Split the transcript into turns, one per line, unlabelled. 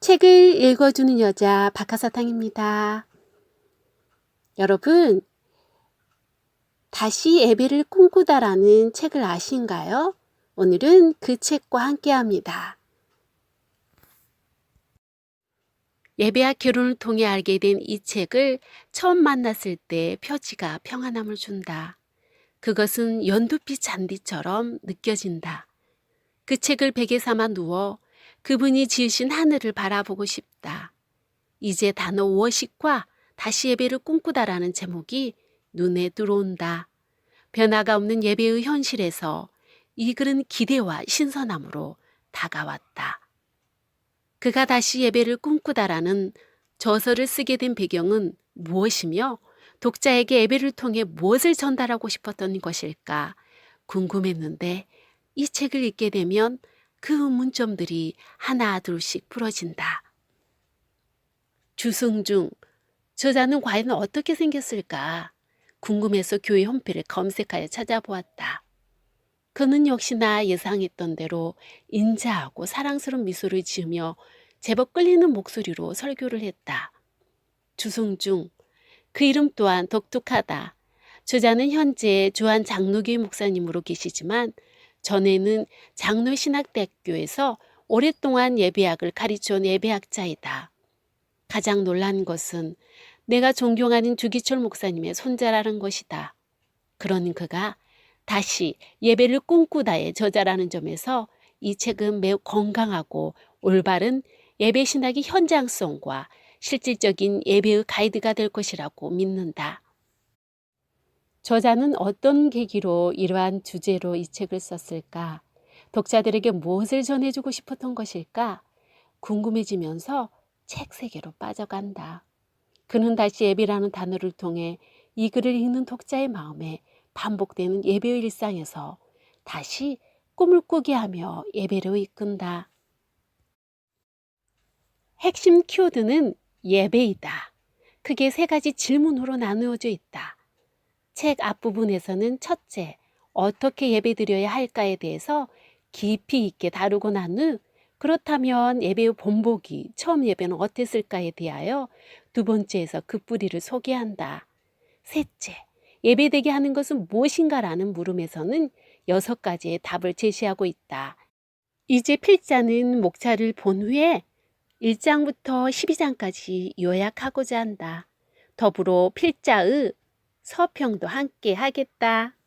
책을 읽어주는 여자 박하사탕입니다. 여러분, 다시 예배를 꿈꾸다라는 책을 아신가요? 오늘은 그 책과 함께 합니다. 예배와 결혼을 통해 알게 된 이 책을 처음 만났을 때 표지가 평안함을 준다. 그것은 연두빛 잔디처럼 느껴진다. 그 책을 베개 삼아 누워 그분이 지으신 하늘을 바라보고 싶다. 이제 단어 워식과 다시 예배를 꿈꾸다라는 제목이 눈에 들어온다. 변화가 없는 예배의 현실에서 이 글은 기대와 신선함으로 다가왔다. 그가 다시 예배를 꿈꾸다라는 저서를 쓰게 된 배경은 무엇이며 독자에게 예배를 통해 무엇을 전달하고 싶었던 것일까 궁금했는데 이 책을 읽게 되면 그 문점들이 하나 둘씩 풀어진다. 주승중, 저자는 과연 어떻게 생겼을까? 궁금해서 교회 홈페이지를 검색하여 찾아보았다. 그는 역시나 예상했던 대로 인자하고 사랑스러운 미소를 지으며 제법 끌리는 목소리로 설교를 했다. 주승중, 그 이름 또한 독특하다. 저자는 현재 주한 장로교회 목사님으로 계시지만 전에는 장로신학대학교에서 오랫동안 예배학을 가르쳐온 예배학자이다. 가장 놀란 것은 내가 존경하는 주기철 목사님의 손자라는 것이다. 그런 그가 다시 예배를 꿈꾸다의 저자라는 점에서 이 책은 매우 건강하고 올바른 예배 신학의 현장성과 실질적인 예배의 가이드가 될 것이라고 믿는다. 저자는 어떤 계기로 이러한 주제로 이 책을 썼을까? 독자들에게 무엇을 전해주고 싶었던 것일까? 궁금해지면서 책 세계로 빠져간다. 그는 다시 예배라는 단어를 통해 이 글을 읽는 독자의 마음에 반복되는 예배의 일상에서 다시 꿈을 꾸게 하며 예배로 이끈다. 핵심 키워드는 예배이다. 크게 세 가지 질문으로 나누어져 있다. 책 앞부분에서는 첫째, 어떻게 예배 드려야 할까에 대해서 깊이 있게 다루고 난 후, 그렇다면 예배의 본보기, 처음 예배는 어땠을까에 대하여 두 번째에서 그 뿌리를 소개한다. 셋째, 예배되게 하는 것은 무엇인가라는 물음에서는 여섯 가지의 답을 제시하고 있다. 이제 필자는 목차를 본 후에 1장부터 12장까지 요약하고자 한다. 더불어 필자의 서평도 함께 하겠다.